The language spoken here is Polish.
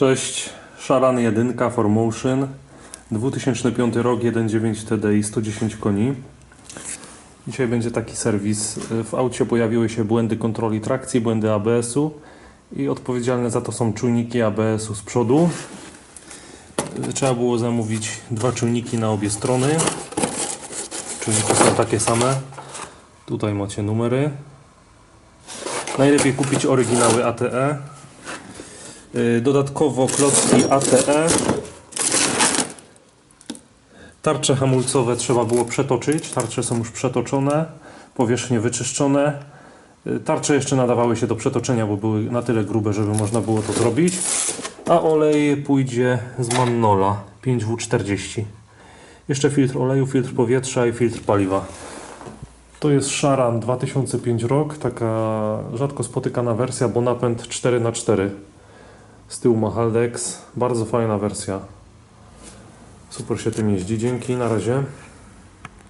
Cześć, Szaran 1 Formotion 2005 rok 1.9 TDI 110 koni. Dzisiaj będzie taki serwis. W aucie pojawiły się błędy kontroli trakcji, błędy ABS-u i odpowiedzialne za to są czujniki ABS-u z przodu. Trzeba było zamówić dwa czujniki na obie strony. Czujniki są takie same. Tutaj macie numery. Najlepiej kupić oryginały ATE. Y, Dodatkowo klocki ATE. Tarcze hamulcowe trzeba było przetoczyć. Tarcze są już przetoczone, powierzchnie wyczyszczone. Y, Tarcze jeszcze nadawały się do przetoczenia, bo były na tyle grube, żeby można było to zrobić. A olej pójdzie z Mannola 5W40. Jeszcze filtr oleju, filtr powietrza i filtr paliwa. To jest Sharan 2005 rok, taka rzadko spotykana wersja, bo napęd 4x4. Z tyłu ma Haldex, bardzo fajna wersja. Super się tym jeździ, dzięki, na razie.